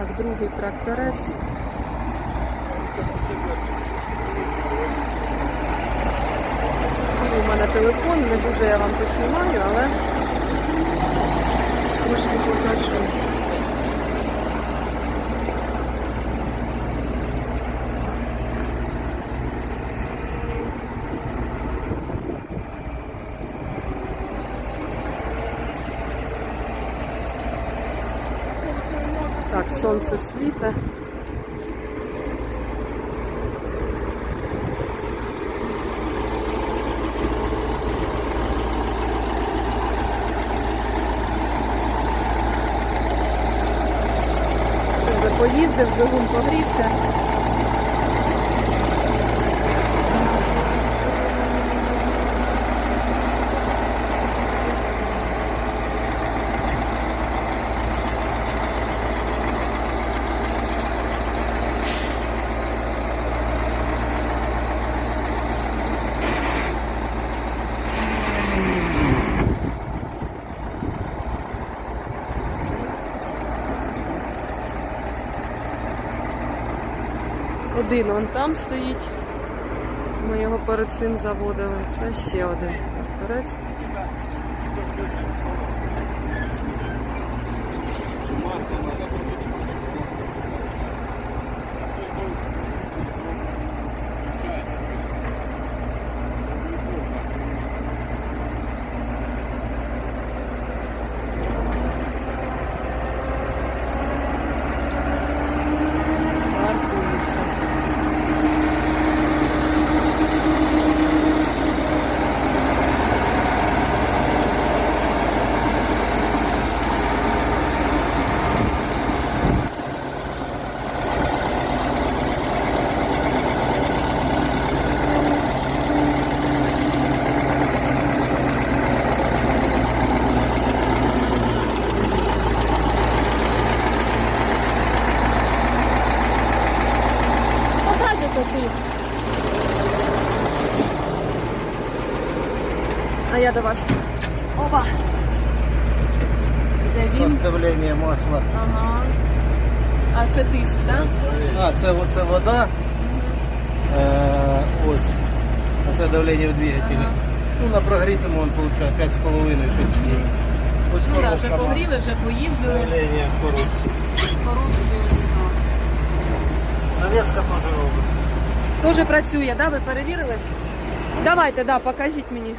Так, другий тракторець. Сів у мене телефон, не дуже я вам поснімаю, але Так, сонце світе. Це вже поїздив, бігом погрівся. Один он там стоїть. Ми його перед цим заводили. Це ще один тракторець. Паркується. Покажете. А я до вас. Опа. Де він? Масла. Ага. А це тиск, так? А, це оце вода. Е, ось. А це давлення в двигателі. Ну, на прогрітому він виходить 5,5 почти. Ось Ну так, коробка вже масла. погріли, вже поїздили. Давлення в коробці. Навеска теж робить. Тоже працює, да? Ви перевірили? Давайте, да, покажіть мені.